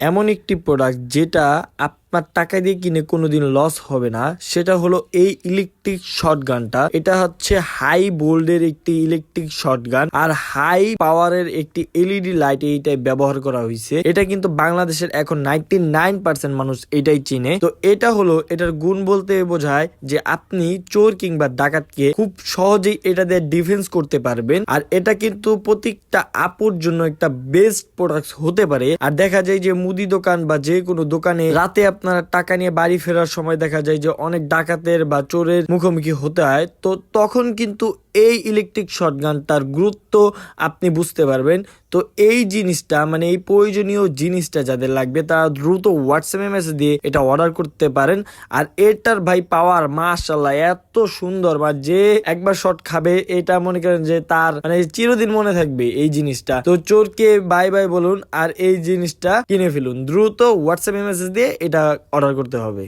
এমন একটি প্রোডাক্ট যেটা আপনার টাকা দিয়ে কিনে কোনোদিন লস হবে না। সেটা হলো এই ইলেকট্রিক শর্ট গানটা এটা হচ্ছে হাই বোল্ডের একটি ইলেকট্রিক শর্ট গান আর হাই পাওয়ারের একটি এলইডি লাইট এইটাই ব্যবহার করা হয়েছে এটা কিন্তু বাংলাদেশের এখন নাইনটি নাইন পার্সেন্ট মানুষ এটাই চিনে। তো এটা হলো এটার গুণ বলতে বোঝায় যে আপনি চোর কিংবা ডাকাতকে খুব সহজেই এটা দিয়ে ডিফেন্স করতে পারবেন। আর এটা কিন্তু প্রত্যেকটা আপুর জন্য একটা বেস্ট প্রোডাক্ট হতে পারে। আর দেখা যায় যে মুদি দোকান বা যে কোনো দোকানে রাতে আপনারা টাকা নিয়ে বাড়ি ফেরার সময় দেখা যায় যে অনেক ডাকাতের বা চোরের মুখোমুখি হতে হয়। তো তখন কিন্তু এই ইলেকট্রিক শটগান তার গুরুত্ব আপনি বুঝতে পারবেন। তো এই জিনিসটা মানে এই প্রয়োজনীয় জিনিসটা যাদের লাগবে, তারা দ্রুত হোয়াটসঅ্যাপে মেসেজ দিয়ে এটা অর্ডার করতে পারেন। আর এটার ভাই পাওয়ার মাশাল্লাহ এত সুন্দর। বা যে একবার শট খাবে, এটা মনে করেন যে তার মানে চিরদিন মনে থাকবে এই জিনিসটা। তো চোরকে বাই বাই বলুন, আর এই জিনিসটা কিনে ফেলুন। দ্রুত হোয়াটসঅ্যাপে মেসেজ দিয়ে এটা অর্ডার করতে হবে।